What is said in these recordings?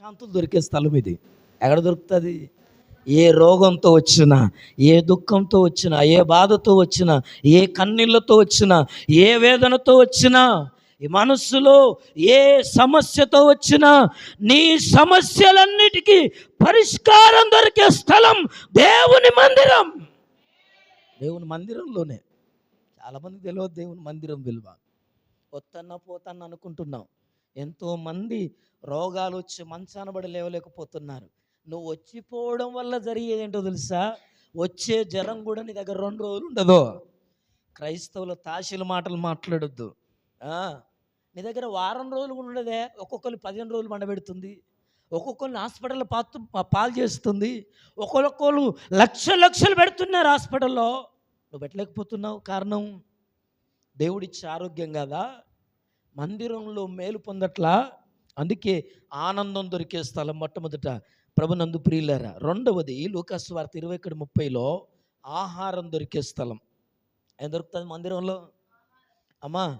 శాంతులు దొరికే స్థలం ఇది. ఎక్కడ దొరుకుతుంది? ఏ రోగంతో వచ్చినా ఏ దుఃఖంతో వచ్చినా ఏ బాధతో వచ్చినా ఏ కన్నీళ్ళతో వచ్చినా ఏ వేదనతో వచ్చినా ఈ మనస్సులో ఏ సమస్యతో వచ్చినా నీ సమస్యలన్నిటికీ పరిష్కారం దొరికే స్థలం దేవుని మందిరం. దేవుని మందిరంలోనే. చాలామందికి తెలియదు దేవుని మందిరం విలువ. వద్దన్న పోతన్న అనుకుంటున్నాం. ఎంతోమంది రోగాలు వచ్చి మంచానబడి లేవలేకపోతున్నారు. నువ్వు వచ్చిపోవడం వల్ల జరిగేది ఏంటో తెలుసా? వచ్చే జ్వరం కూడా నీ దగ్గర రెండు రోజులు ఉండదు. క్రైస్తవుల తాషిల మాటలు మాట్లాడొద్దు. నీ దగ్గర వారం రోజులు కూడా ఉండదే ఒక్కొక్కరు పదిహేను రోజులు మండబెడుతుంది. ఒక్కొక్కరిని హాస్పిటల్ పాతు పాలు చేస్తుంది. ఒక్కొక్కరు లక్ష లక్షలు పెడుతున్నారు హాస్పిటల్లో. నువ్వు పెట్టలేకపోతున్నావు కారణం? దేవుడిచ్చే ఆరోగ్యం కదా? మందిరంలో మేలు పొందట్లా? అందుకే ఆనందం దొరికే స్థలం మొట్టమొదట ప్రభునందు ప్రియులరా రెండవది లూకాస్ వార్త ఇరవై ఒకటి ముప్పైలో ఆహారం దొరికే స్థలం. ఏం దొరుకుతుంది మందిరంలో? అమ్మా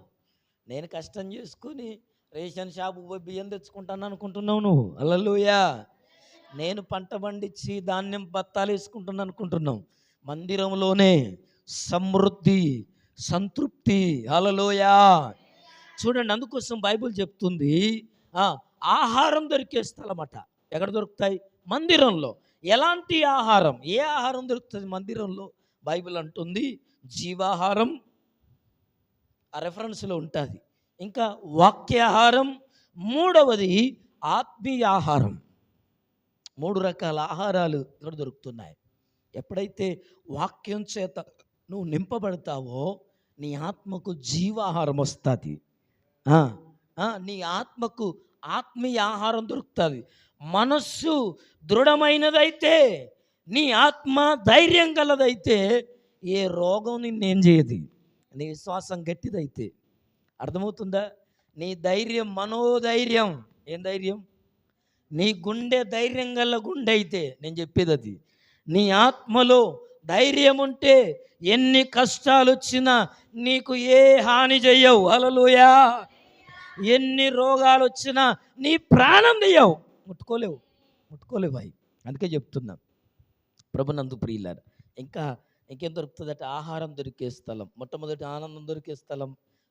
నేను కష్టం చేసుకుని రేషన్ షాపు పోయి బియ్యం తెచ్చుకుంటాను అనుకుంటున్నావు నువ్వు. అల్లలుయా. నేను పంట పండించి ధాన్యం బత్తాలు వేసుకుంటున్నాను అనుకుంటున్నావు. మందిరంలోనే సమృద్ధి సంతృప్తి. అలలోయా చూడండి అందుకోసం బైబిల్ చెప్తుంది. ఆహారం దొరికే స్థలం అట ఎక్కడ దొరుకుతాయి? మందిరంలో. ఎలాంటి ఆహారం? ఏ ఆహారం దొరుకుతుంది మందిరంలో? బైబిల్ అంటుంది జీవాహారం ఆ రెఫరెన్స్లో ఉంటుంది. ఇంకా వాక్యాహారం మూడవది ఆత్మీయ ఆహారం. మూడు రకాల ఆహారాలు ఇక్కడ దొరుకుతున్నాయి. ఎప్పుడైతే వాక్యం చేత నువ్వు నింపబడతావో నీ ఆత్మకు జీవాహారం వస్తుంది. నీ ఆత్మకు ఆత్మీయ ఆహారం దొరుకుతుంది. మనస్సు దృఢమైనదైతే నీ ఆత్మ ధైర్యం గలదైతే ఏ రోగం నిన్నేం చేయదు. నీ విశ్వాసం గట్టిదైతే. అర్థమవుతుందా? నీ ధైర్యం మనోధైర్యం. ఏం ధైర్యం? నీ గుండె ధైర్యం గల గుండె అయితే నేను చెప్పేది అది నీ ఆత్మలో ధైర్యం ఉంటే ఎన్ని కష్టాలు వచ్చినా నీకు ఏ హాని చెయ్యవు అలలుయా ఎన్ని రోగాలు వచ్చినా నీ ప్రాణం తీయవు. ముట్టుకోలేవు. ముట్టుకోలేవు అవి అందుకే చెప్తున్నా. ప్రభునందు ప్రియులారు ఇంకా ఇంకేం దొరుకుతుందట ఆహారం దొరికే స్థలం మొట్టమొదటి ఆనందం దొరికే స్థలం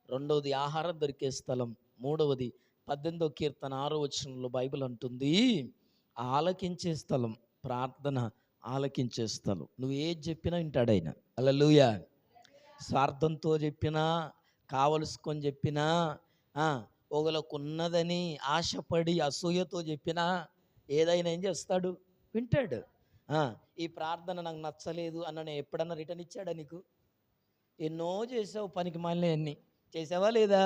రెండవది ఆహారం దొరికే స్థలం మూడవది పద్దెనిమిదో కీర్తన ఆరో వచనంలో బైబిల్ అంటుంది ఆలకించే స్థలం ప్రార్థన ఆలకించే స్థలం. నువ్వు ఏది చెప్పినా వింటాడైనా అలలుయ స్వార్థంతో చెప్పినా కావలసుకొని చెప్పినా ఒకలకున్నదని ఉన్నదని ఆశపడి అసూయతో చెప్పినా ఏదైనా ఏం చేస్తాడు? వింటాడు. ఈ ప్రార్థన నాకు నచ్చలేదు అన్న నేను ఎప్పుడన్నా రిటర్న్ ఇచ్చాడా నీకు? ఎన్నో చేసావు పనికి మాలిన చేసావా లేదా?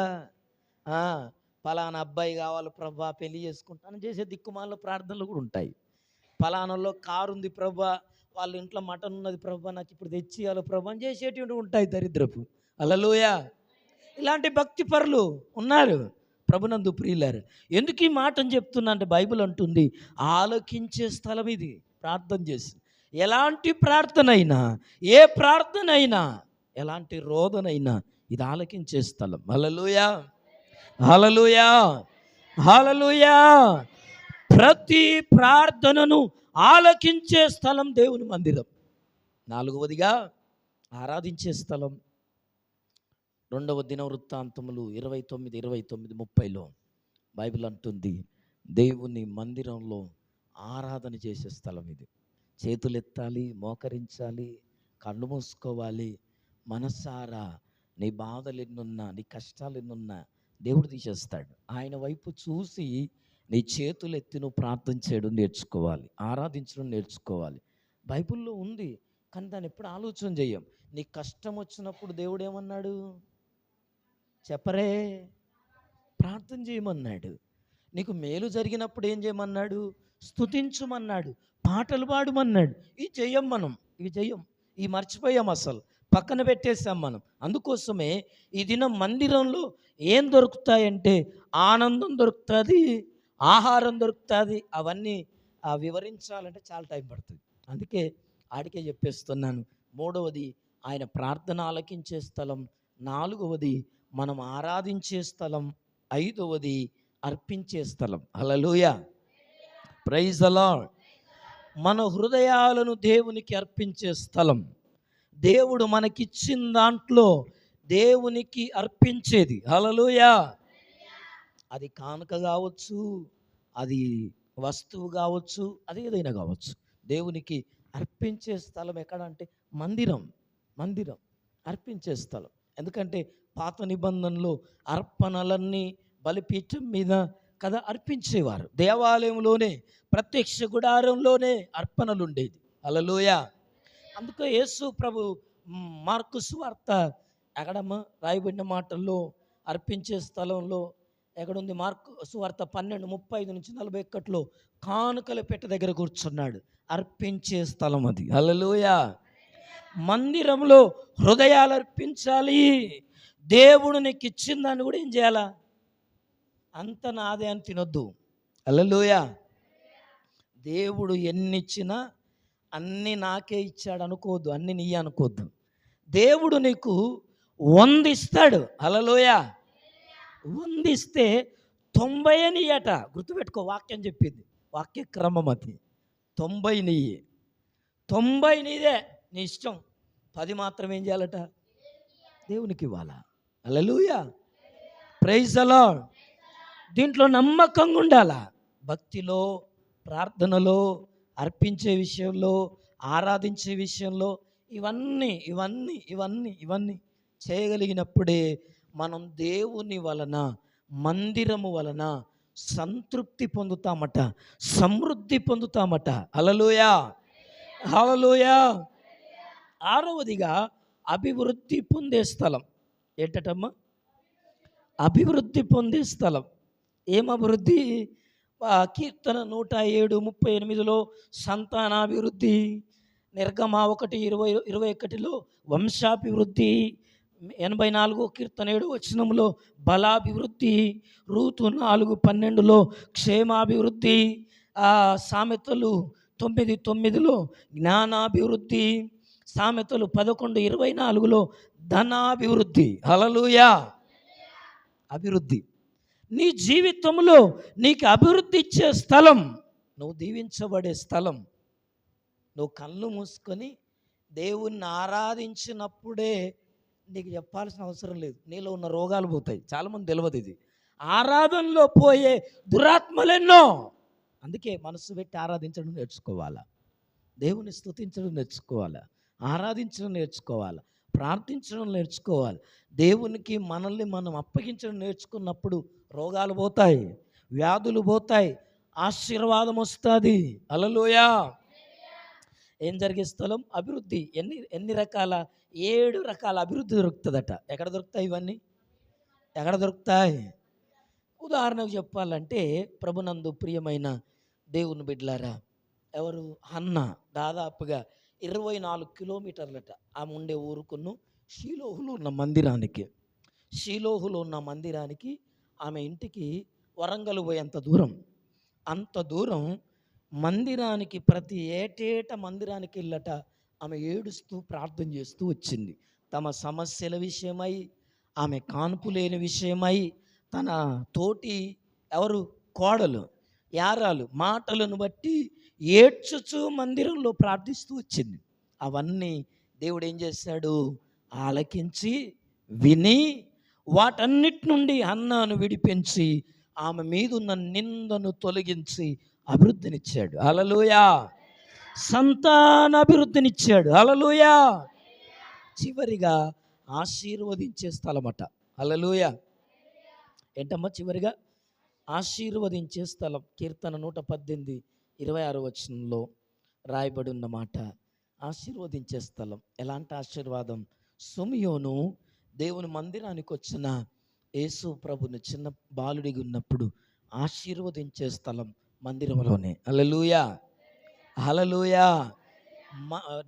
పలానా అబ్బాయి కావాలి ప్రభా పెళ్ళి చేసుకుంటాను చేసే దిక్కుమాల ప్రార్థనలు కూడా ఉంటాయి. పలానాలో కారు ఉంది ప్రభా వాళ్ళ ఇంట్లో మటన్ ఉన్నది ప్రభా నాకు ఇప్పుడు తెచ్చి ఇవ్వాలి ప్రభా అని చేసేటివి ఉంటాయి దరిద్రపు. అలలోయ! ఇలాంటి భక్తి పరులు ఉన్నారు. ప్రభునందు ప్రియులారు. ఎందుకు ఈ మాటను చెప్తున్నా అంటే బైబిల్ అంటుంది ఆలోకించే స్థలం ఇది ప్రార్థన చేసి. ఎలాంటి ప్రార్థన అయినా ఏ ప్రార్థన అయినా ఎలాంటి రోదనైనా ఇది ఆలకించే స్థలం. హలలుయా హలలుయా హలలుయా ప్రతి ప్రార్థనను ఆలకించే స్థలం దేవుని మందిరం. నాలుగవదిగా ఆరాధించే స్థలం. రెండవ దిన వృత్తాంతములు ఇరవై తొమ్మిది ఇరవై తొమ్మిది ముప్పైలో బైబిల్ అంటుంది దేవుని మందిరంలో ఆరాధన చేసే స్థలం ఇది. చేతులు ఎత్తాలి మోకరించాలి కళ్ళు మూసుకోవాలి. మనసారా నీ బాధలు ఎన్నున్నా నీ కష్టాలు ఎన్నున్నా దేవుడు తీసేస్తాడు. ఆయన వైపు చూసి నీ చేతులు ఎత్తి నువ్వు ప్రార్థన చేయడం నేర్చుకోవాలి ఆరాధించడం నేర్చుకోవాలి. బైబిల్లో ఉంది కానీ దాన్ని ఎప్పుడు ఆలోచన చేయం. నీ కష్టం వచ్చినప్పుడు దేవుడు ఏమన్నాడు? చెప్పరే. ప్రార్థన చేయమన్నాడు. నీకు మేలు జరిగినప్పుడు ఏం చేయమన్నాడు? స్థుతించమన్నాడు పాటలు పాడమన్నాడు. ఇవి చెయ్యం మనం ఇవి చెయ్యం ఇవి మర్చిపోయాం అసలు. పక్కన పెట్టేసాం మనం. అందుకోసమే ఈ దినం మందిరంలో ఏం దొరుకుతాయంటే ఆనందం దొరుకుతుంది ఆహారం దొరుకుతుంది అవన్నీ వివరించాలంటే చాలా టైం పడుతుంది. అందుకే ఆడికే చెప్పేస్తున్నాను. మూడవది ఆయన ప్రార్థన ఆలకించే స్థలం. నాలుగవది మనం ఆరాధించే స్థలం ఐదవది అర్పించే స్థలం. అలలుయ ప్రైజ్ అలా మన హృదయాలను దేవునికి అర్పించే స్థలం. దేవుడు మనకిచ్చిన దాంట్లో దేవునికి అర్పించేది. హలలుయా అది కానుక కావచ్చు అది వస్తువు కావచ్చు అది ఏదైనా కావచ్చు. దేవునికి అర్పించే స్థలం ఎక్కడ అంటే మందిరం మందిరం అర్పించే స్థలం. ఎందుకంటే పాత నిబంధనలో అర్పణలన్నీ బలిపీఠం మీద కదా అర్పించేవారు. దేవాలయంలోనే ప్రత్యక్ష గుడారంలోనే అర్పణలు ఉండేది అలలోయ అందుకే యేసు ప్రభు మ్, మార్కు సువార్త ఎక్కడమ్మ రాయబడిన మాటల్లో అర్పించే స్థలంలో ఎక్కడుంది? మార్కు సువార్త పన్నెండు ముప్పై ఐదు నుంచి నలభై ఒక్కట్లో కానుకల పెట్ట దగ్గర కూర్చున్నాడు. అర్పించే స్థలం అది. అలలోయ మందిరంలో హృదయాలు అర్పించాలి దేవుడు నీకు ఇచ్చిన దాన్ని కూడా ఏం చేయాలా? అంత నాదే అని తినొద్దు. అల్లలోయా దేవుడు ఎన్ని ఇచ్చినా అన్ని నాకే ఇచ్చాడు అనుకోవద్దు అన్ని నీ అనుకోవద్దు. దేవుడు నీకు వందిస్తాడు. అలలోయ వందిస్తే తొంభై నీయట. గుర్తుపెట్టుకో వాక్యం చెప్పింది. వాక్య క్రమం అది. తొంభై నీయి. తొంభై నీదే నీ ఇష్టం. పది మాత్రం ఏం చేయాలట? దేవునికి ఇవ్వాలా? అలలుయా ప్రైజ్ అలా దీంట్లో నమ్మకంగా ఉండాలా? భక్తిలో ప్రార్థనలో అర్పించే విషయంలో ఆరాధించే విషయంలో ఇవన్నీ ఇవన్నీ ఇవన్నీ ఇవన్నీ చేయగలిగినప్పుడే మనం దేవుని వలన మందిరము వలన సంతృప్తి పొందుతామట సమృద్ధి పొందుతామట. అలలోయా హలలోయా ఆరవదిగా అభివృద్ధి పొందే స్థలం. ఏంటమ్మా అభివృద్ధి పొందే స్థలం. ఏం అభివృద్ధి? కీర్తన నూట ఏడు ముప్పై ఎనిమిదిలో సంతానాభివృద్ధి నిర్గమ ఒకటి ఇరవై ఇరవై ఒకటిలో వంశాభివృద్ధి ఎనభై నాలుగు కీర్తన ఏడు వచనంలో బలాభివృద్ధి రూతు నాలుగు పన్నెండులో క్షేమాభివృద్ధి సామెతలు తొమ్మిది తొమ్మిదిలో జ్ఞానాభివృద్ధి సామెతలు పదకొండు ఇరవై నాలుగులో ధనాభివృద్ధి. హలలుయా అభివృద్ధి. నీ జీవితంలో నీకు అభివృద్ధి ఇచ్చే స్థలం నువ్వు దీవించబడే స్థలం. నువ్వు కళ్ళు మూసుకొని దేవుణ్ణి ఆరాధించినప్పుడే నీకు చెప్పాల్సిన అవసరం లేదు. నీలో ఉన్న రోగాలు పోతాయి. చాలామంది తెలియదు ఇది. ఆరాధనలో పోయే దురాత్మలెన్నో అందుకే మనసు పెట్టి ఆరాధించడం నేర్చుకోవాలా? దేవుని స్తుతించడం నేర్చుకోవాలా? ఆరాధించడం నేర్చుకోవాలి ప్రార్థించడం నేర్చుకోవాలి. దేవునికి మనల్ని మనం అప్పగించడం నేర్చుకున్నప్పుడు రోగాలు పోతాయి వ్యాధులు పోతాయి ఆశీర్వాదం వస్తుంది. అలలోయా ఏం జరిగే స్థలం? అభివృద్ధి. ఎన్ని ఎన్ని రకాల ఏడు రకాల అభివృద్ధి దొరుకుతుందట. ఎక్కడ దొరుకుతాయి ఇవన్నీ? ఎక్కడ దొరుకుతాయి? ఉదాహరణకు చెప్పాలంటే ప్రభునందు ప్రియమైన దేవుని బిడ్లారా ఎవరు? అన్న. దాదాపుగా ఇరవై నాలుగు కిలోమీటర్లట ఆమె ఉండే ఊరుకును షీలోహులో ఉన్న మందిరానికి. షీలోహులో ఉన్న మందిరానికి ఆమె ఇంటికి వరంగల్ పోయేంత దూరం. అంత దూరం మందిరానికి ప్రతి ఏటేట మందిరానికి వెళ్ళట ఆమె ఏడుస్తూ ప్రార్థన చేస్తూ వచ్చింది. తమ సమస్యల విషయమై ఆమె కాన్పు లేని విషయమై తన తోటి ఎవరు కోడలు యారాలు మాటలను బట్టి ఏడ్చుచు మందిరంలో ప్రార్థిస్తూ వచ్చింది. అవన్నీ దేవుడు ఏం చేశాడు ఆలకించి విని వాటన్నిటి నుండి అన్నాను విడిపించి ఆమె మీదున్న నిందను తొలగించి అభివృద్ధినిచ్చాడు. అలలుయా సంతాన అభివృద్ధినిచ్చాడు. అలలోయా చివరిగా ఆశీర్వదించే స్థలమట. అలలోయ ఏంటమ్మా చివరిగా? ఆశీర్వదించే స్థలం. కీర్తన నూట పద్దెనిమిది. ఇరవై ఆరు వచనంలో రాయబడి ఉన్న మాట ఆశీర్వదించే స్థలం. ఎలాంటి ఆశీర్వాదం? సుమియోను దేవుని మందిరానికి వచ్చిన యేసు ప్రభుని చిన్న బాలుడిగా ఉన్నప్పుడు ఆశీర్వదించే స్థలం మందిరంలోనే. అలలుయా అలలుయా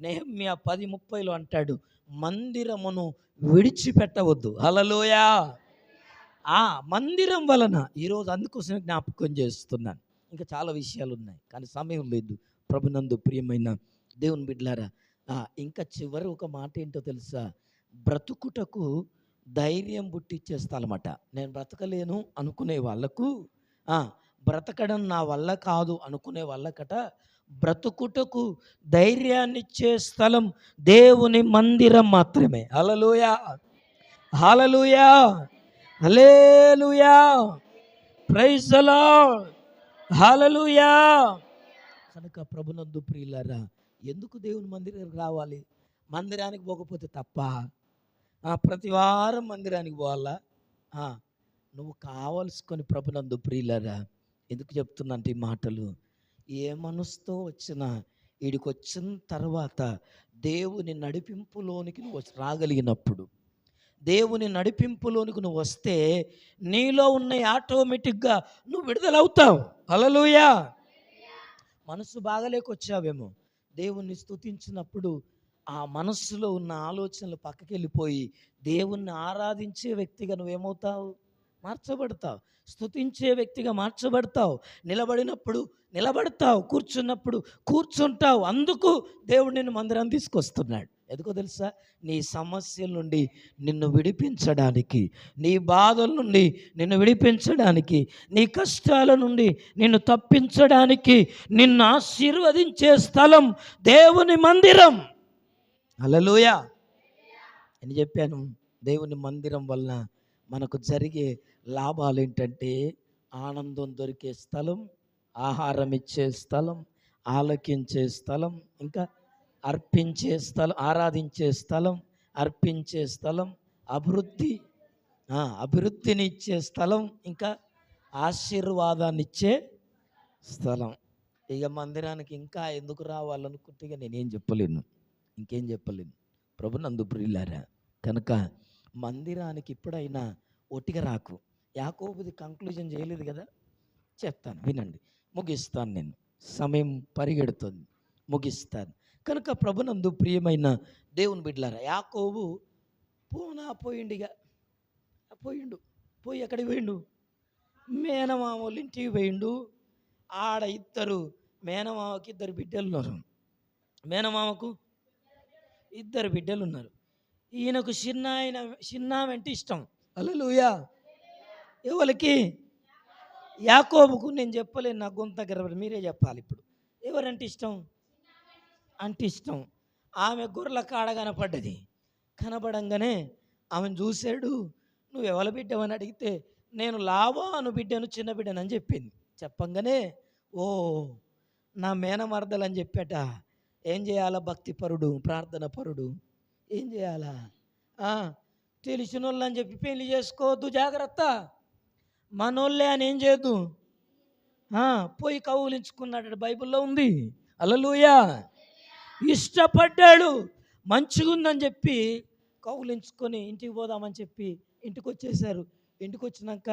నెహమ్య పది ముప్పైలో అంటాడు మందిరమును విడిచిపెట్టవద్దు. హలలోయా ఆ మందిరం వలన ఈరోజు అందుకోసమే జ్ఞాపకం చేస్తున్నాను. ఇంకా చాలా విషయాలు ఉన్నాయి కానీ సమయం లేదు. ప్రభునందు ప్రియమైన దేవుని బిడ్లారా ఇంకా చివరి ఒక మాట ఏంటో తెలుసా? బ్రతుకుటకు ధైర్యం పుట్టించే స్థలమట. నేను బ్రతకలేను అనుకునే వాళ్ళకు బ్రతకడం నా వల్ల కాదు అనుకునే వాళ్ళకట బ్రతుకుటకు ధైర్యాన్నిచ్చే స్థలం దేవుని మందిరం మాత్రమే. హలలుయా హలలుయా హలేలుయా ప్రైజ్ హాలలుయా కనుక ప్రభునందు ప్రియులరా ఎందుకు దేవుని మందిరానికి రావాలి? మందిరానికి పోకపోతే తప్ప? ప్రతి వారం మందిరానికి పోవాలా? నువ్వు కావలసుకొని ప్రభునందు ప్రియులరా ఎందుకు చెప్తున్నంటే ఈ మాటలు? ఏ మనసుతో వచ్చినా వీడికి వచ్చిన తర్వాత దేవుని నడిపింపులోనికి నువ్వు వచ్చి- రాగలిగినప్పుడు దేవుని నడిపింపులోనికి నువ్వు వస్తే నీలో ఉన్న ఆటోమేటిక్గా నువ్వు విడుదలవుతావు. హలలుయా మనసు బాగలేకొచ్చావేమో. దేవుణ్ణి స్తుతించినప్పుడు ఆ మనస్సులో ఉన్న ఆలోచనలు పక్కకి వెళ్ళిపోయి దేవుణ్ణి ఆరాధించే వ్యక్తిగా నువ్వేమవుతావు? మార్చబడతావు. స్థుతించే వ్యక్తిగా మార్చబడతావు. నిలబడినప్పుడు నిలబడతావు. కూర్చున్నప్పుడు కూర్చుంటావు. అందుకు దేవుడు నిన్ను మందిరం తీసుకొస్తున్నాడు. ఎందుకో తెలుసా? నీ సమస్యల నుండి నిన్ను విడిపించడానికి నీ బాధల నుండి నిన్ను విడిపించడానికి నీ కష్టాల నుండి నిన్ను తప్పించడానికి నిన్ను ఆశీర్వదించే స్థలం దేవుని మందిరం. అలలోయ అని చెప్పాను? దేవుని మందిరం వలన మనకు జరిగే లాభాలు ఏంటంటే ఆనందం దొరికే స్థలం ఆహారం ఇచ్చే స్థలం ఆలకించే స్థలం ఇంకా అర్పించే స్థలం ఆరాధించే స్థలం అర్పించే స్థలం అభివృద్ధి అభివృద్ధిని ఇచ్చే స్థలం ఇంకా ఆశీర్వాదాన్ని ఇచ్చే స్థలం. ఇక మందిరానికి ఇంకా ఎందుకు రావాలనుకుంటే నేనేం చెప్పలేను. ఇంకేం చెప్పలేను. ప్రభు నందు ప్రియులారా కనుక మందిరానికి ఇప్పుడైనా ఒట్టిగా రాకు. యాకోబుది కంక్లూజన్ చేయలేదు కదా? చెప్తాను వినండి. ముగిస్తాను నేను. సమయం పరిగెడుతుంది. ముగిస్తాను. కనుక ప్రభునందు ప్రియమైన దేవుని బిడ్డలారా యాకోబు పోనా పోయిండిగా. పోయిండు పోయి ఎక్కడికి పోయిండు? మేనమామూలు ఇంటికి పోయిండు. ఆడ ఇద్దరు మేనమామకి ఇద్దరు బిడ్డలు ఉన్నారు. మేనమామకు ఇద్దరు బిడ్డలు ఉన్నారు. ఈయనకు చిన్న ఆయన చిన్న ఇష్టం. అల్లలుయా ఎవరికి? యాకోబుకు నేను చెప్పలేను నా గొంతు దగ్గర మీరే చెప్పాలి ఇప్పుడు. ఎవరంటే ఇష్టం? అంటే ఇష్టం. ఆమె గొర్రెల కాడ కనపడ్డది. కనపడంగానే ఆమెను చూశాడు. నువ్వు ఎవరి బిడ్డవని అడిగితే నేను లాభాను బిడ్డను చిన్న బిడ్డను అని చెప్పింది. చెప్పంగానే ఓ నా మేనమర్దలు అని చెప్పాట. ఏం చేయాలా భక్తి పరుడు ప్రార్థన పరుడు? ఏం చేయాలా? తెలిసిన వాళ్ళు అని చెప్పి పెళ్ళి చేసుకోవద్దు జాగ్రత్త. మనోళ్ళే అని ఏం చేయొద్దు. పోయి కౌలించుకున్నాడు బైబిల్లో ఉంది. అలలుయా ఇష్టపడ్డాడు. మంచిగా ఉందని చెప్పి కౌగులించుకొని ఇంటికి పోదామని చెప్పి ఇంటికి వచ్చేసారు ఇంటికి వచ్చినాక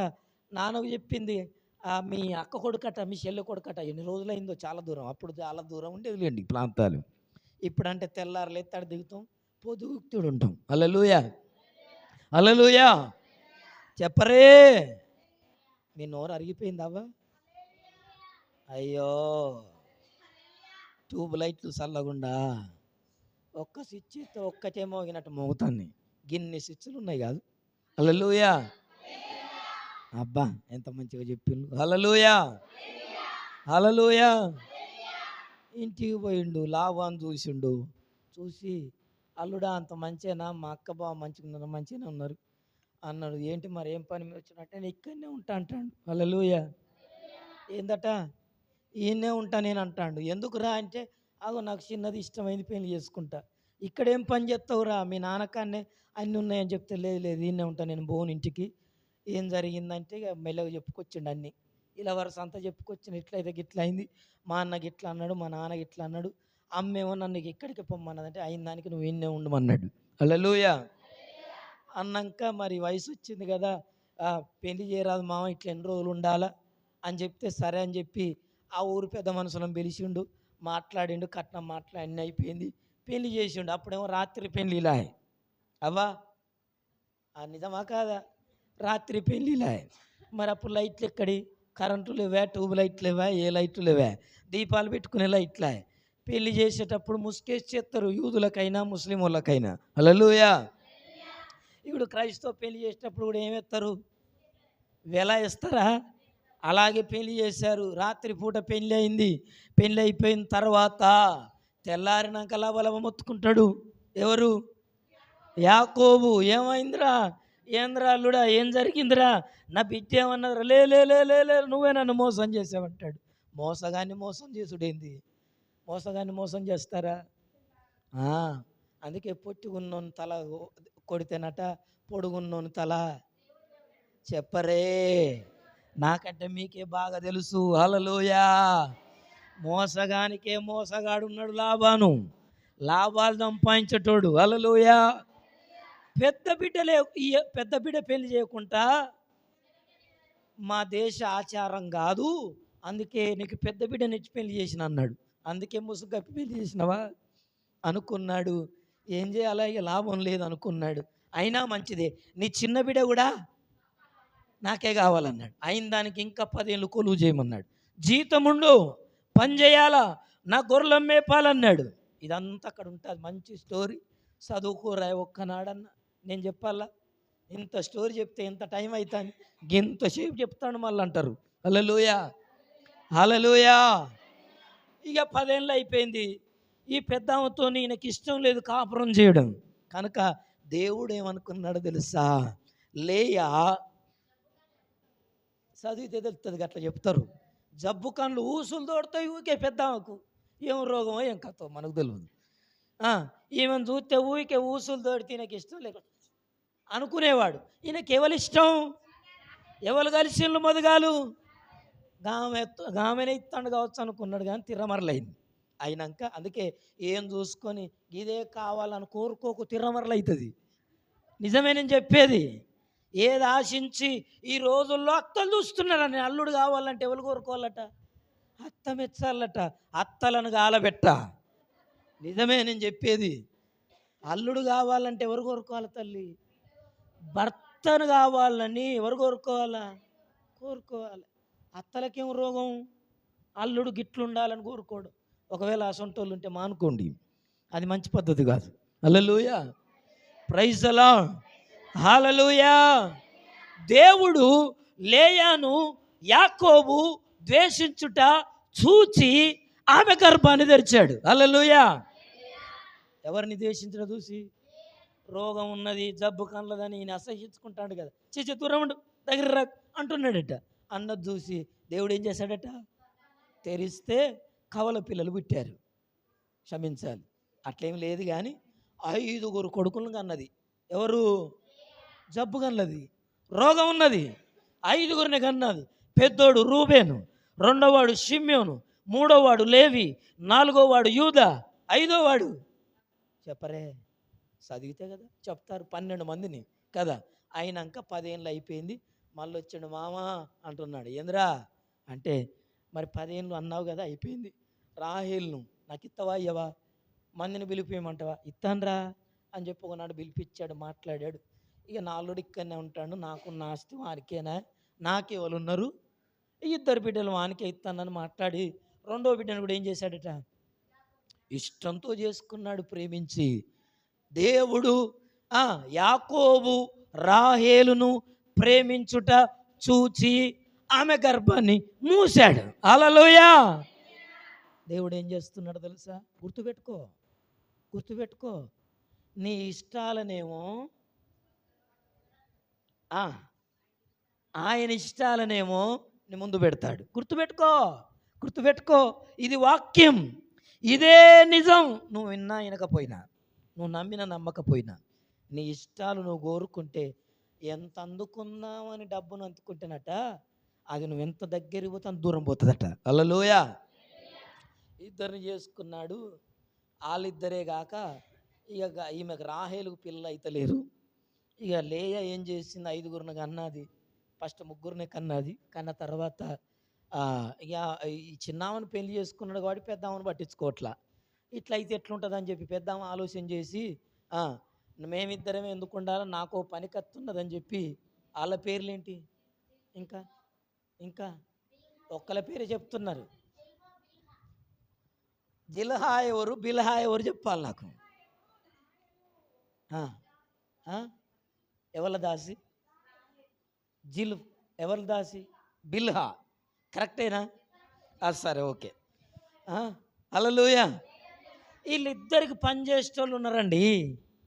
నాన్నకు చెప్పింది మీ అక్క కొడుకట మీ చెల్లె కొడుకట ఎన్ని రోజులైందో చాలా దూరం అప్పుడు చాలా దూరం ఉండేది లేండి ప్రాంతాలు. ఇప్పుడంటే తెల్లారులు ఎత్తాడు దిగుతాం పొదుగుతుడు ఉంటాం అలలుయా అలలుయా చెప్పరే. మీ నోరు అరిగిపోయిందావా అయ్యో. ట్యూబ్ లైట్లు చల్లగుండా? ఒక్క స్విచ్ ఇస్తే ఒక్కటే మోగినట్టు మోగుతాన్ని గిన్ని స్విచ్లు ఉన్నాయి కాదు. హల్లెలూయా. అబ్బా ఎంత మంచిగా చెప్పిండు హల్లెలూయా. హల్లెలూయా. ఇంటికి పోయిండు లాభాన్ని చూసిండు. చూసి అల్లుడా అంత మంచేనా? మా అక్క బావ మంచిగా ఉన్నారు మంచిగానే ఉన్నారు. అన్నాడు ఏంటి మరి ఏం పని మీద వచ్చినట్టే? నేను ఇక్కడనే ఉంటా అంటాడు. హల్లెలూయా. ఏందట? ఈయనే ఉంటా నేను అంటాడు ఎందుకురా అంటే అగో నాకు చిన్నది ఇష్టమైంది పెళ్ళి చేసుకుంటా. ఇక్కడేం పని చేస్తావురా మీ నాన్నకాన్నే అన్నీ ఉన్నాయని చెప్తే లేదు లేదు ఈయనే ఉంటా నేను బోన్ ఇంటికి. ఏం జరిగిందంటే ఇక మెల్లగా చెప్పుకొచ్చిండు అన్నీ. ఇలా వరుస అంతా చెప్పుకొచ్చిన ఇట్లయితే గిట్ల అయింది. మా అన్నకి ఇట్లా అన్నాడు మా నాన్నకి ఇట్లా అన్నాడు. అమ్మేమో నన్ను ఇక్కడికి పొమ్మన్నదంటే అయిన దానికి నువ్వు ఈయనే ఉండమన్నాడు. అల్లెలుయా అన్నాక మరి వయసు వచ్చింది కదా పెళ్ళి చేయరాదు మామ ఇట్లా ఎన్ని రోజులు ఉండాలా అని చెప్తే సరే అని చెప్పి ఆ ఊరు పెద్ద మనుషులను పిలిచిండు మాట్లాడిండు కట్నం మాట్లా అన్నీ అయిపోయింది. పెళ్ళి చేసిండు. అప్పుడేమో రాత్రి పెళ్ళి ఇలా అవ్వా? ఆ నిజమా కాదా? రాత్రి పెళ్ళి ఇలా మరి అప్పుడు లైట్లు ఎక్కడి? కరెంటు లేవా? ట్యూబ్ లైట్లు లేవా? ఏ లైట్లు లేవా? దీపాలు పెట్టుకునే లైట్లే పెళ్ళి చేసేటప్పుడు ముసుకేసి చేస్తారు. యూదులకైనా ముస్లిం వాళ్ళకైనా. హల్లెలూయా. ఇప్పుడు క్రైస్తవ పెళ్ళి చేసేటప్పుడు కూడా ఏమెత్తారు వెల ఇస్తారా అలాగే పెళ్ళి చేశారు. రాత్రి పూట పెళ్ళి అయింది. పెళ్ళి అయిపోయిన తర్వాత తెల్లారినాక లవలవ మొత్తుకుంటాడు. ఎవరు? యాకోబు. ఏమైందిరా? ఏంద్రా అల్లుడా? ఏం జరిగిందిరా? నా బిడ్డ లే లే లే లే లే నువ్వే నన్ను మోసం చేసావంటాడు. మోసగాన్ని మోసం చేసుడేంది? మోసగాన్ని మోసం చేస్తారా? అందుకే పొట్టుకున్నోని తల కొడితేనట పొడుగున్నోని తల చెప్పరే. నాకంటే మీకే బాగా తెలుసు. హలలోయా మోసగానికే మోసగాడు ఉన్నాడు లాభాను లాభాలు సంపాదించేటోడు. హలలోయా పెద్ద బిడ్డలే పెద్ద బిడ్డ పెళ్ళి చేయకుండా మా దేశ ఆచారం కాదు. అందుకే నీకు పెద్ద బిడ్డనిచ్చి పెళ్ళి చేసిన అన్నాడు. అందుకే ముసుగు పెళ్ళి చేసినవా? అనుకున్నాడు. ఏం చేయాలా? ఇక లాభం లేదు అనుకున్నాడు. అయినా మంచిదే. నీ చిన్న బిడ్డ కూడా నాకే కావాలన్నాడు. అయిన దానికి ఇంకా పదేళ్ళు కొలువు చేయమన్నాడు. జీతముండు పని చేయాలా నా గొర్రెలు మేపాలన్నాడు. ఇదంతా అక్కడ ఉంటుంది. మంచి స్టోరీ. చదువుకోరా ఒక్కనాడన్న. నేను చెప్పాలా? ఇంత స్టోరీ చెప్తే ఇంత టైం అవుతుంది ఇంతసేపు చెప్తాను మళ్ళీ అంటారు. అలలోయా అలలోయా ఇక పదేళ్ళు అయిపోయింది. ఈ పెద్దామతో ఈయనకి ఇష్టం లేదు కాపురం చేయడం. కనుక దేవుడు ఏమనుకున్నాడో తెలుసా? లేయా చదివితే తెలుస్తుంది అట్లా చెప్తారు. జబ్బు కళ్ళు ఊసులు తోడతాయి ఊకే పెద్దామకు ఏం రోగమో ఏం కథో మనకు తెలియదు ఈమెను చూస్తే ఊరికే ఊసులు తోడితే నాకు ఇష్టం లేక అనుకునేవాడు. ఈయనకి ఎవరు ఇష్టం? ఎవరు కలిసిళ్ళు మొదగాలు? గామె గామెనే ఇస్తాడు కావచ్చు అనుకున్నాడు కానీ తిరమరలైంది అయినాక అందుకే ఏం చూసుకొని ఇదే కావాలని కోరుకోకు తిరమరలు అవుతుంది నిజమే నేను చెప్పేది. ఏది ఆశించి ఈ రోజుల్లో అత్తలు చూస్తున్నారని అల్లుడు కావాలంటే ఎవరు కోరుకోవాలట? అత్త మెచ్చాలట. అత్తలను గాలబెట్ట. నిజమే నేను చెప్పేది. అల్లుడు కావాలంటే ఎవరు కోరుకోవాలి తల్లి? భర్తను కావాలని ఎవరు కోరుకోవాలా? కోరుకోవాలి. అత్తలకేం రోగం? అల్లుడు గిట్లుండాలని కోరుకోడు. ఒకవేళ అసొంటోళ్ళు ఉంటే మానుకోండి. అది మంచి పద్ధతి కాదు. అల్లలుయా. ప్రైజ్ అలా హాలలుయా. దేవుడు లేయాను యాకోబు ద్వేషించుట చూచి ఆమె గర్భాన్ని తెరిచాడు. అల్లలుయా ఎవరిని ద్వేషించడం చూసి? రోగం ఉన్నది జబ్బు కనలేదని ఈయన అసహించుకుంటాడు కదా. చేసి దూరం ఉండు దగ్గర రా అంటున్నాడట. అన్నది చూసి దేవుడు ఏం చేశాడట? తెరిస్తే కవల పిల్లలు పుట్టారు. క్షమించాలి. అట్లేం లేదు కానీ ఐదుగురు కొడుకులను కన్నది. ఎవరు? జబ్బు కన్నది రోగం ఉన్నది. ఐదుగురిని కన్నది పెద్దోడు రూబేను రెండోవాడు షిమ్యోను మూడోవాడు లేవి నాలుగోవాడు యూద ఐదోవాడు చెప్పరే చదివితే కదా చెప్తారు పన్నెండు మందిని కదా. అయినాక పదేళ్ళు అయిపోయింది. మళ్ళీ వచ్చాడు మామ అంటున్నాడు. ఏంద్రా? అంటే మరి పదేళ్ళు అన్నావు కదా అయిపోయింది. రాహేల్ను నాకు ఇత్తవా అయ్యవా మందిని పిలిపియమంటావా? ఇత్తాన్రా అని చెప్పుకున్నాడు పిలిపించాడు మాట్లాడాడు. ఇక నా అల్లుడు ఇక్కడనే ఉంటాడు నాకు నా ఆస్తి వానికేనా? నాకే వాళ్ళు ఉన్నారు ఇద్దరు బిడ్డలు వానికే ఇస్తానని మాట్లాడి రెండో బిడ్డను కూడా ఏం చేశాడట? ఇష్టంతో చేసుకున్నాడు ప్రేమించి. దేవుడు ఆ, యాకోబు రాహేలును ప్రేమించుట చూచి ఆమె గర్భాన్ని మూశాడు. అలలోయా దేవుడు ఏం చేస్తున్నాడు తెలుసా? గుర్తుపెట్టుకో గుర్తుపెట్టుకో. నీ ఇష్టాలనేమో ఆయన ఇష్టాలనేమో నీ ముందు పెడతాడు. గుర్తుపెట్టుకో గుర్తుపెట్టుకో. ఇది వాక్యం. ఇదే నిజం. నువ్వు విన్నా వినకపోయినా నువ్వు నమ్మిన నమ్మకపోయినా నీ ఇష్టాలు నువ్వు కోరుకుంటే ఎంత అందుకున్నామని డబ్బును అందుకుంటేనట అది నువ్వు ఎంత దగ్గరికి పోతే అంత దూరం పోతుందట. అల్లలోయ ఇద్దరిని చేసుకున్నాడు. వాళ్ళిద్దరే కాక ఇక ఈమెకు రాహేలు పిల్ల అయితే లేరు. ఇక లేయ ఏం చేసింది? ఐదుగురిని కన్నది. ఫస్ట్ ముగ్గురిని కన్నది. కన్న తర్వాత ఇక ఈ చిన్నామని పెళ్ళి చేసుకున్నాడు కాబట్టి పెద్దామని పట్టించుకోవట్లా. ఇట్లా అయితే ఎట్లుంటుంది అని చెప్పి పెద్దామ ఆలోచన చేసి మేమిద్దరమే ఎందుకు ఉండాలో? నాకు పని కత్తున్నదని చెప్పి వాళ్ళ పేర్లేంటి? ఇంకా ఇంకా ఒక్కల పేరే చెప్తున్నారు. జిల్హా ఎవరు బిల్హా ఎవరు చెప్పాలి నాకు? ఎవరి దాసి? జిల్ ఎవరి దాసి? బిల్హా. కరెక్టేనా సరే ఓకే. అలలుయ వీళ్ళిద్దరికి పని చేసేటోళ్ళు ఉన్నారండి.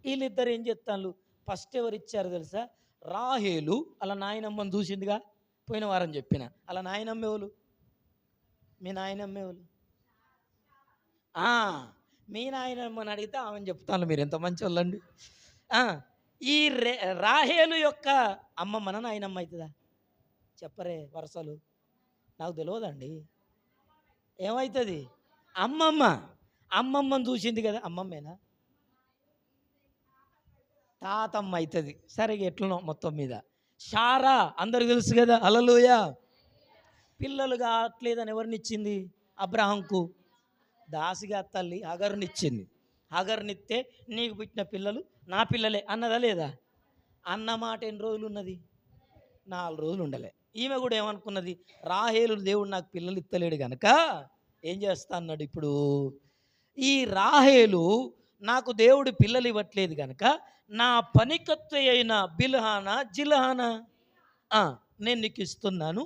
వీళ్ళిద్దరు ఏం చెప్తాను ఫస్ట్ ఎవరు ఇచ్చారు తెలుసా? రాహేలు. అలా నాయనమ్మని చూసిందిగా? పోయిన వారం చెప్పిన. అలా నాయనమ్మ ఎవరు? మీ నాయనమ్మ ఎవరు? మీ నాయనమ్మని అడిగితే ఆమెను చెప్తాను మీరు. ఎంత మంచి వాళ్ళండి ఈ రే రాహేలు యొక్క అమ్మ మన నాయనమ్మ అవుతుందా? చెప్పరే వరుసలు. నాకు తెలియదండి ఏమవుతుంది? అమ్మమ్మ. అమ్మమ్మని చూసింది కదా అమ్మమ్మేనా? తాతమ్మ అవుతుంది. సరే ఎట్లనో మొత్తం మీద. షారా అందరికి తెలుసు కదా అలలుయ పిల్లలు కావట్లేదని ఎవరినిచ్చింది అబ్రహంకు. దాసిగా తల్లి అగరునిచ్చింది. హగర్నిత్తే నీకు పుట్టిన పిల్లలు నా పిల్లలే అన్నదా లేదా? అన్న మాట ఎన్ని రోజులు ఉన్నది? నాలుగు రోజులు ఉండలే. ఈమె కూడా ఏమనుకున్నది? రాహేలు దేవుడు నాకు పిల్లలు ఇత్తలేడు కనుక ఏం చేస్తా అన్నాడు ఇప్పుడు? ఈ రాహేలు నాకు దేవుడు పిల్లలు ఇవ్వట్లేదు కనుక నా పనికత్తు అయిన బిల్హానా జిల్హానా? నేను నీకు ఇస్తున్నాను.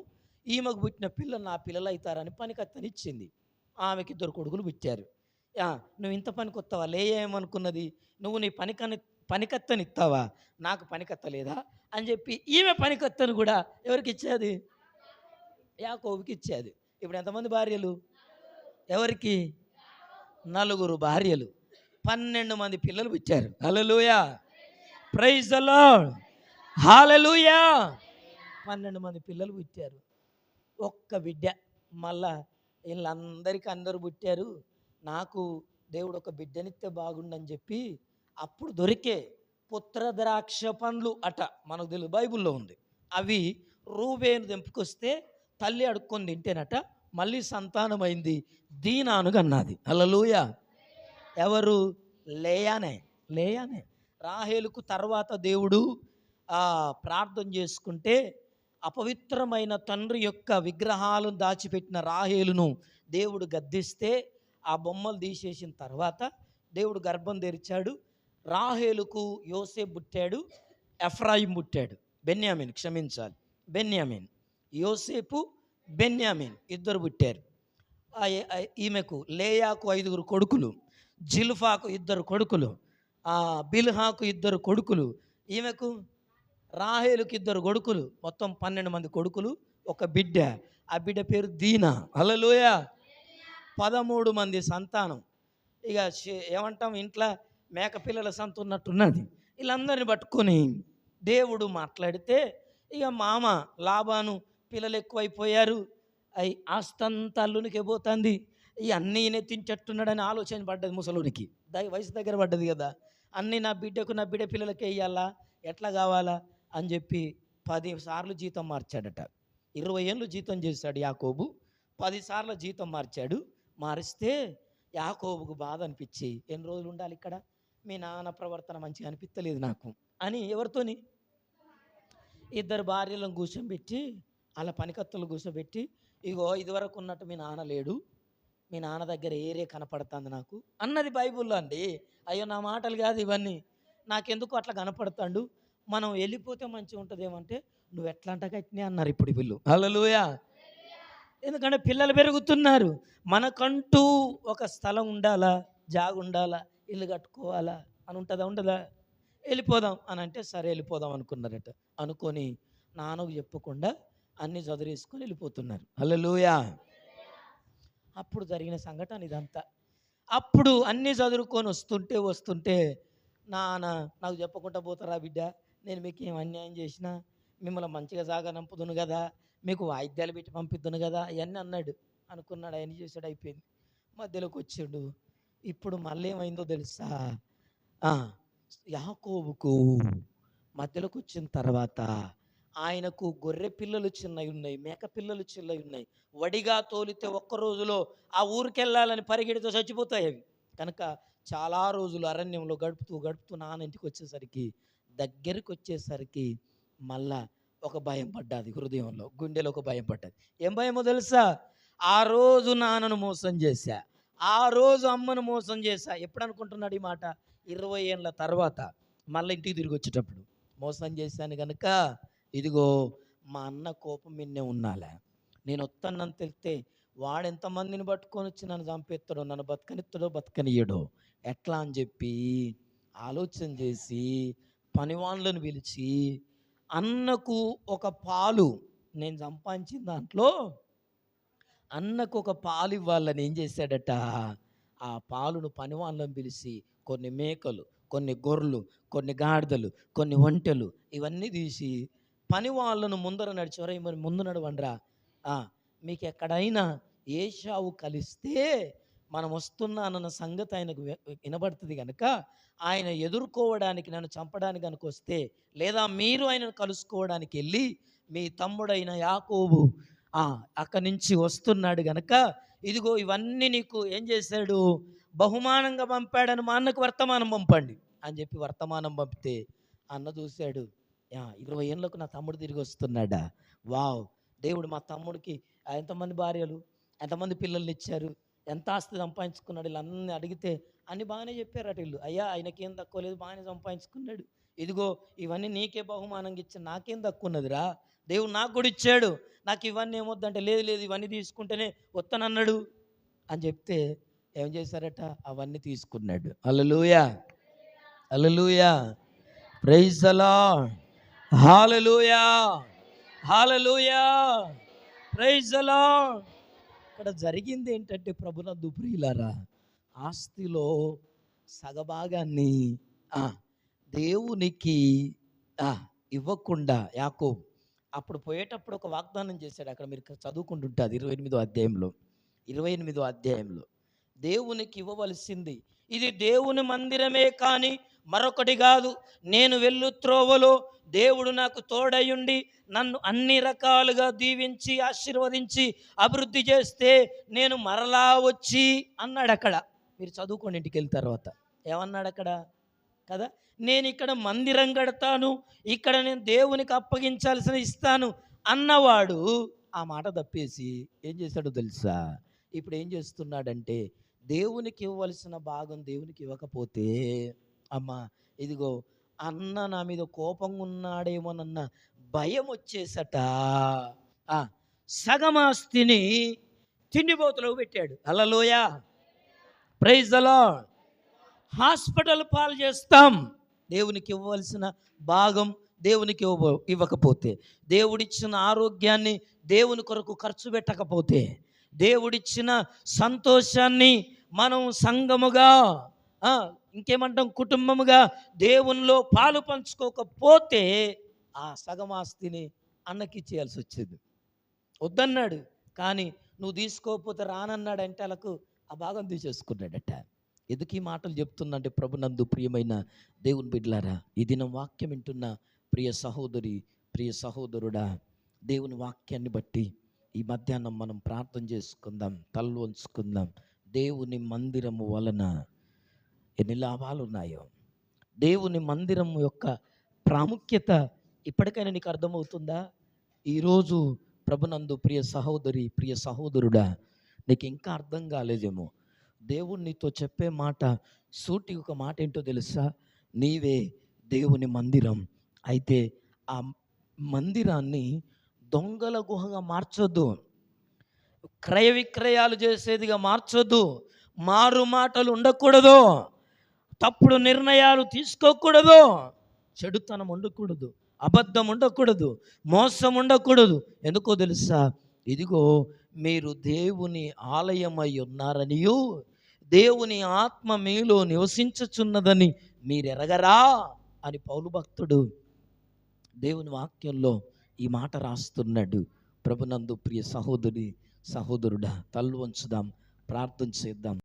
ఈమెకు పుట్టిన పిల్లలు నా పిల్లలు అవుతారని పనికత్తని ఇచ్చింది ఆమెకి ఇద్దరు కొడుకులు పుట్టారు. నువ్వు ఇంత పనికొత్తావా లే ఏమనుకున్నది? నువ్వు నీ పనికని పనికత్తని ఇస్తావా నాకు పనికత్తలేదా? అని చెప్పి ఈమె పనికత్తను కూడా ఎవరికి ఇచ్చేది? యాకోబుకి ఇచ్చేది. ఇప్పుడు ఎంతమంది భార్యలు? ఎవరికి? నలుగురు భార్యలు. పన్నెండు మంది పిల్లలు పుట్టారు. హలలుయా ప్రైజ్ అలా హాలలుయా పన్నెండు మంది పిల్లలు పుట్టారు. ఒక్క బిడ్డ. మళ్ళా వీళ్ళందరికీ అందరూ పుట్టారు. నాకు దేవుడు ఒక బిడ్డనిస్తే బాగుండని చెప్పి అప్పుడు దొరికే పుత్ర ద్రాక్ష పండ్లు అట మనకు తెలుసు బైబిల్లో ఉంది. అవి రూబేను తెంపుకొస్తే తల్లి అడుక్కొని తింటేనట మళ్ళీ సంతానమైంది దీనానుగా అన్నది హల్లెలూయా. ఎవరు? లేయానే లేయానే. రాహేలుకు తర్వాత దేవుడు ప్రార్థన చేసుకుంటే అపవిత్రమైన తండ్రి యొక్క విగ్రహాలను దాచిపెట్టిన రాహేలును దేవుడు గద్దిస్తే ఆ బొమ్మలు తీసేసిన తర్వాత దేవుడు గర్భం తెరిచాడు. రాహేలుకు యోసే పుట్టాడు. ఎఫ్రాయిం పుట్టాడు. బెన్యామిన్ క్షమించాలి. బెన్యామిన్. యోసేపు బెన్యామిన్ ఇద్దరు పుట్టారు. ఈమెకు లేయాకు ఐదుగురు కొడుకులు జిల్ఫాకు ఇద్దరు కొడుకులు ఆ బిల్హాకు ఇద్దరు కొడుకులు ఈమెకు రాహేలుకి ఇద్దరు కొడుకులు మొత్తం పన్నెండు మంది కొడుకులు ఒక బిడ్డ. ఆ బిడ్డ పేరు దీనా. అలలోయ పదమూడు మంది సంతానం. ఇక ఏమంటాం ఇంట్లో మేకపిల్లల సంత ఉన్నట్టున్నది. వీళ్ళందరిని పట్టుకొని దేవుడు మాట్లాడితే ఇక మామ లాభాను పిల్లలు ఎక్కువైపోయారు. అయి ఆస్తంతా అల్లునికి పోతుంది. ఈ అన్నీ నెత్తించట్టున్నాడని ఆలోచన పడ్డది ముసలునికి. దై వయసు దగ్గర పడ్డది కదా. అన్నీ నా బిడ్డకు నా బిడ్డ పిల్లలకి వేయాలా ఎట్లా కావాలా? అని చెప్పి పది సార్లు జీతం మార్చాడట. ఇరవై ఏళ్ళు జీతం చేశాడు యాకోబు. పది సార్లు జీతం మార్చాడు. మారిస్తే యాకోబుకు బాధ అనిపించి ఎన్ని రోజులు ఉండాలి ఇక్కడ? మీ నాన్న ప్రవర్తన మంచిగా అనిపించలేదు నాకు అని ఎవరితోని? ఇద్దరు భార్యలను కూర్చోబెట్టి వాళ్ళ పనికత్తులు కూర్చోబెట్టి ఇగో ఇదివరకు ఉన్నట్టు మీ నాన్న లేడు. మీ నాన్న దగ్గర ఏరే కనపడుతుంది నాకు? అన్నది బైబుల్లో అండి. అయ్యో నా మాటలు కాదు ఇవన్నీ. నాకెందుకు అట్లా కనపడతాడు? మనం వెళ్ళిపోతే మంచిగా ఉంటుంది ఏమంటే నువ్వు ఎట్లా అంట అన్నారు ఇప్పుడు వీళ్ళు. హల్లెలూయా. ఎందుకంటే పిల్లలు పెరుగుతున్నారు. మనకంటూ ఒక స్థలం ఉండాలా? జాగు ఉండాలా? ఇల్లు కట్టుకోవాలా? అని ఉంటుందా? ఉండదా? వెళ్ళిపోదాం అని అంటే సరే వెళ్ళిపోదాం అనుకున్నారట. అనుకొని నాన్నకు చెప్పకుండా అన్ని చదివేసుకొని వెళ్ళిపోతున్నారు. హల్లెలూయా! అప్పుడు జరిగిన సంఘటన ఇదంతా. అప్పుడు అన్నీ చదువుకొని వస్తుంటే వస్తుంటే నాన్న నాకు చెప్పకుండా పోతారా బిడ్డ? నేను మీకు ఏం అన్యాయం చేసినా? మిమ్మల్ని మంచిగా సాగనంపుదును కదా? మీకు వాయిద్యాలు పెట్టి పంపిద్దును కదా అవన్నీ అన్నాడు. అనుకున్నాడు ఆయన చేశాడు అయిపోయింది. మధ్యలోకి వచ్చాడు ఇప్పుడు మళ్ళీ ఏమైందో తెలుసా? ఆ, యాకోబుకు మధ్యలోకి వచ్చిన తర్వాత ఆయనకు గొర్రె పిల్లలు చిన్నవి ఉన్నాయి మేక పిల్లలు చిన్నవి ఉన్నాయి. వడిగా తోలితే ఒక్క రోజులో ఆ ఊరికెళ్ళాలని పరిగెడితో చచ్చిపోతాయి అవి. కనుక చాలా రోజులు అరణ్యంలో గడుపుతూ గడుపుతూ నాన్న ఇంటికి వచ్చేసరికి దగ్గరికి వచ్చేసరికి మళ్ళా ఒక భయం పడ్డది హృదయంలో గుండెలో ఒక భయం పడ్డది. ఏం భయమో తెలుసా? ఆ రోజు నాన్నను మోసం చేశా. ఆ రోజు అమ్మను మోసం చేశా. ఎప్పుడు అనుకుంటున్నాడు ఈ మాట? ఇరవై ఏళ్ళ తర్వాత మళ్ళీ ఇంటికి తిరిగి వచ్చేటప్పుడు. మోసం చేశాను కనుక ఇదిగో మా అన్న కోపం మిన్నే ఉన్నాలే. నేను వస్తానని తెలితే వాడు ఎంతమందిని పట్టుకొని వచ్చి నన్ను చంపేస్తాడో నన్ను బతకనిస్తాడో బతకనియడో ఎట్లా అని చెప్పి ఆలోచన చేసి పనివాళ్ళను పిలిచి అన్నకు ఒక పాలు నేను సంపాదించిన దాంట్లో అన్నకు ఒక పాలు ఇవ్వాలని ఏం చేశాడట? ఆ పాలును పనివాళ్ళని పిలిచి కొన్ని మేకలు కొన్ని గొర్రెలు కొన్ని గాడిదలు కొన్ని ఒంటెలు ఇవన్నీ తీసి పని వాళ్ళను ముందర నడిచేవరే మరి ముందు నడవండిరా. మీకు ఎక్కడైనా ఏషావు కలిస్తే మనం వస్తున్నానన్న సంగతి ఆయనకు వినబడుతుంది కనుక ఆయన ఎదుర్కోవడానికి నన్ను చంపడానికి కనుక వస్తే లేదా మీరు ఆయనను కలుసుకోవడానికి వెళ్ళి మీ తమ్ముడైన యాకోబు అక్కడి నుంచి వస్తున్నాడు గనక ఇదిగో ఇవన్నీ నీకు ఏం చేశాడు? బహుమానంగా పంపాడని మా అన్నకు వర్తమానం పంపండి అని చెప్పి వర్తమానం పంపితే అన్న చూశాడు ఇరవై ఏళ్ళకు నా తమ్ముడు తిరిగి వస్తున్నాడా? వావ్ దేవుడు మా తమ్ముడికి ఎంతమంది భార్యలు? ఎంతమంది పిల్లల్ని ఇచ్చారు? ఎంత ఆస్తి సంపాదించుకున్నాడు వీళ్ళన్నీ అడిగితే అన్ని బాగానే చెప్పారట వీళ్ళు. అయ్యా ఆయనకేం తక్కువ లేదు బాగానే సంపాదించుకున్నాడు. ఇదిగో ఇవన్నీ నీకే బహుమానంగా ఇచ్చి నాకేం తక్కువ ఉన్నదిరా? దేవుడు నాకు కూడా ఇచ్చాడు. నాకు ఇవన్నీ ఏమొద్దంటే లేదు లేదు ఇవన్నీ తీసుకుంటేనే వస్తానన్నాడు అని చెప్తే ఏం చేశారట? అవన్నీ తీసుకున్నాడు. అల్లలుయా అల్లలుయా ప్రైజ్ అలా హాలలుయా హాలలుయా ప్రైజ్ అలా ఇక్కడ జరిగింది ఏంటంటే ప్రభునందు ప్రియులారా ఆస్తిలో సగభాగాన్ని దేవునికి ఇవ్వకుండా యాకో అప్పుడు పోయేటప్పుడు ఒక వాగ్దానం చేశాడు. అక్కడ మీరు చదువుకుంటుంటుంది ఇరవై ఎనిమిదో అధ్యాయంలో. ఇరవై ఎనిమిదో అధ్యాయంలో. దేవునికి ఇవ్వవలసింది ఇది దేవుని మందిరమే కానీ మరొకటి కాదు నేను వెళ్ళు త్రోవలో దేవుడు నాకు తోడయుండి నన్ను అన్ని రకాలుగా దీవించి ఆశీర్వదించి అభివృద్ధి చేస్తే నేను మరలా వచ్చి అన్నాడు అక్కడ మీరు చదువుకోండి ఇంటికి వెళ్ళిన తర్వాత. ఏమన్నాడు అక్కడ? కదా నేను ఇక్కడ మందిరం కడతాను ఇక్కడ నేను దేవునికి అప్పగించాల్సిన ఇస్తాను అన్నవాడు ఆ మాట తప్పేసి ఏం చేశాడో తెలుసా? ఇప్పుడు ఏం చేస్తున్నాడంటే దేవునికి ఇవ్వవలసిన భాగం దేవునికి ఇవ్వకపోతే అమ్మా ఇదిగో అన్న నా మీద కోపంగా ఉన్నాడేమోనన్న భయం వచ్చేసట ఆ, సగం పెట్టాడు అలలోయ ప్రైజ్ అలా హాస్పిటల్ పాలు చేస్తాం. దేవునికి ఇవ్వవలసిన భాగం దేవునికి ఇవ్వ ఇవ్వకపోతే దేవుడిచ్చిన ఆరోగ్యాన్ని దేవుని కొరకు ఖర్చు పెట్టకపోతే దేవుడిచ్చిన సంతోషాన్ని మనం సంగముగా ఇంకేమంటాం? కుటుంబముగా దేవునిలో పాలు పంచుకోకపోతే ఆ సగం ఆస్తిని అన్నకి చేయాల్సి వచ్చేది వద్దన్నాడు. కానీ నువ్వు తీసుకోకపోతే రానన్నాడంటే వాళ్ళకు ఆ భాగం తీసేసుకున్నాడట. ఎందుకు ఈ మాటలు చెప్తున్నంటే ప్రభునందు ప్రియమైన దేవుని బిడ్డలారా ఈ దినం వాక్యం వింటున్న ప్రియ సహోదరి ప్రియ సహోదరుడా దేవుని వాక్యాన్ని బట్టి ఈ మధ్యాహ్నం మనం ప్రార్థన చేసుకుందాం తల్లు ఉంచుకుందాం దేవుని మందిరము వలన ఎన్ని లాభాలు ఉన్నాయో దేవుని మందిరం యొక్క ప్రాముఖ్యత ఇప్పటికైనా నీకు అర్థమవుతుందా? ఈరోజు ప్రభునందు ప్రియ సహోదరి ప్రియ సహోదరుడా నీకు ఇంకా అర్థం కాలేదేమో. దేవుడు నీతో చెప్పే మాట సూటి ఒక మాట ఏంటో తెలుసా? నీవే దేవుని మందిరం. అయితే ఆ మందిరాన్ని దొంగల గుహగా మార్చొద్దు. క్రయ విక్రయాలు చేసేదిగా మార్చొద్దు. మారు మాటలు ఉండకూడదు. తప్పుడు నిర్ణయాలు తీసుకోకూడదు. చెడుతనం ఉండకూడదు. అబద్ధం ఉండకూడదు. మోసం ఉండకూడదు. ఎందుకో తెలుసా? ఇదిగో మీరు దేవుని ఆలయమై ఉన్నారనియు దేవుని ఆత్మ మీలో నివసించుచున్నదని మీరు ఎరగరా అని పౌలు భక్తుడు దేవుని వాక్యంలో ఈ మాట రాస్తున్నాడు. ప్రభునందు ప్రియ సహోదరి సహోదరుడా తల్లు వంచుదాం ప్రార్థన చేద్దాం.